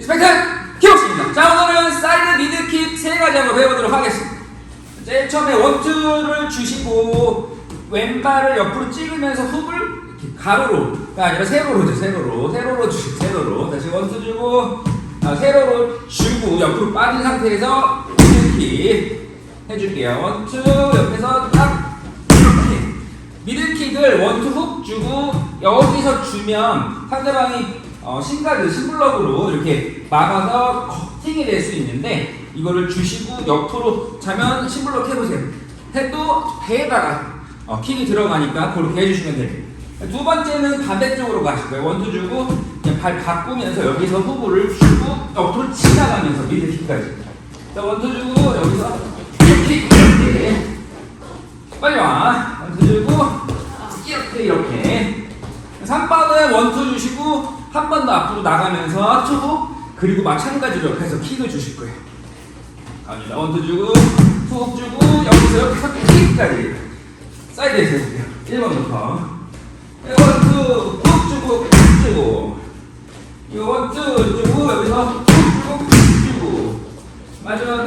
리스펙트 키복입니다. 자 오늘은 사이드 미드킥 세 가지 한번 배워보도록 하겠습니다. 제일 처음에 원투를 주시고 왼발을 옆으로 찍으면서 훅을 가로로가 아니라 세로로죠 세로로 세로로 주시 세로로 다시 원투 주고 아, 세로로 주고 옆으로 빠진 상태에서 미드킥 해줄게요. 원투 옆에서 딱 미들킥을 원투 훅 주고 여기서 주면 상대방이 어, 신가드 신블럭으로 이렇게 막아서 커팅이 될 수 있는데 이거를 주시고 옆으로 자면 신블럭 해보세요. 해도 배에다가 어, 킥이 들어가니까 그렇게 해주시면 됩니다. 두 번째는 반대쪽으로 가실 거예요. 원투 주고 발 바꾸면서 여기서 후구를 주고 옆으로 지나가면서 미들킥까지. 자 원투 주고 여기서 킥 이렇게 빨리 와. 원투 주고 이렇게 이렇게. 3 번에 원투 주시고 한 번 더 앞으로 나가면서 초고 그리고 마찬가지로 옆에서 킥을 주실 거예요. 갑니다. 원투 주고 훅 주고 여기서 여기서 킥까지 사이드에서 해볼게요. 1번부터 원투 훅 주고 훅 주고 네, 원투 주고 여기서 훅 주고 훅 주고 마지막